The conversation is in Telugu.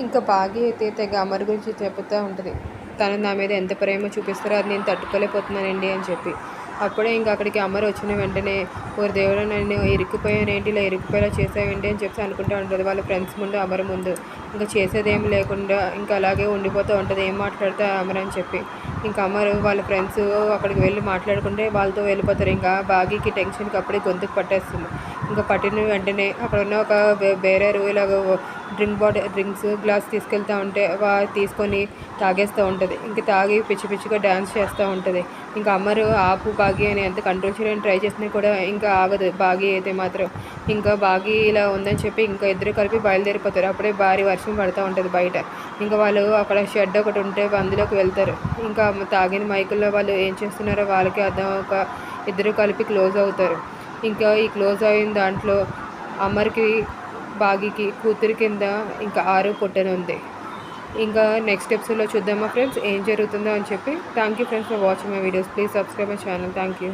ఇంకా బాగి అయితే తెగ అమర్ గురించి చెబుతూ ఉంటుంది. తను నా మీద ఎంత ప్రేమ చూపిస్తారో అది నేను తట్టుకోలేకపోతున్నానండి అని చెప్పి. అప్పుడే ఇంకా అక్కడికి అమర్ వచ్చిన వెంటనే ఓరి దేవుడు నన్ను ఇరుక్కుపోయానేంటి ఇలా ఇరుక్కుపోయేలా చేసావేంటి అని చెప్పి అనుకుంటూ ఉంటుంది. వాళ్ళ ఫ్రెండ్స్ ముందు అమర్ ముందు. ఇంకా చేసేదేం లేకుండా ఇంకా అలాగే ఉండిపోతూ ఉంటుంది. ఏం మాట్లాడితే అమర్? అని చెప్పి. ఇంకా అమ్మారు వాళ్ళ ఫ్రెండ్స్ అక్కడికి వెళ్ళి మాట్లాడుకుంటే వాళ్ళతో వెళ్ళిపోతారు. ఇంకా బాగీకి టెన్షన్కి అప్పుడే గొంతుకు పట్టేస్తుంది. ఇంకా పట్టిన వెంటనే అక్కడ ఉన్న ఒక బేరేరు ఇలాగ డ్రింక్ బాటిల్ డ్రింక్స్ గ్లాస్ తీసుకెళ్తూ ఉంటే వా తీసుకొని తాగేస్తూ ఉంటుంది. ఇంకా తాగి పిచ్చి పిచ్చిగా డ్యాన్స్ చేస్తూ ఉంటుంది. ఇంకా అమ్మరు ఆపు బాగి అని ఎంత కంట్రోల్ చేయడానికి ట్రై చేసినా కూడా ఇంకా ఆగదు. బాగి అయితే మాత్రం ఇంకా బాగి ఇలా ఉందని చెప్పి ఇంకా ఇద్దరు కలిపి బయలుదేరిపోతారు. అప్పుడే భారీ వర్షం పడుతూ ఉంటుంది బయట. ఇంకా వాళ్ళు అక్కడ షెడ్ ఒకటి ఉంటే అందులోకి వెళ్తారు. ఇంకా తాగిన మైకుల్లో వాళ్ళు ఏం చేస్తున్నారో వాళ్ళకి అర్థం ఒక ఇద్దరు కలిపి క్లోజ్ అవుతారు. ఇంకా ఈ క్లోజ్ అయిన దాంట్లో అమర్కి బాగికి కూతురు కింద ఇంకా ఆరు పుట్టనుంది ఇంకా నెక్స్ట్ ఎపిసోడ్లో చూద్దామా ఫ్రెండ్స్? ఏం జరుగుతుందో అని చెప్పి. Thank you friends for watching my videos. Please subscribe my channel. Thank you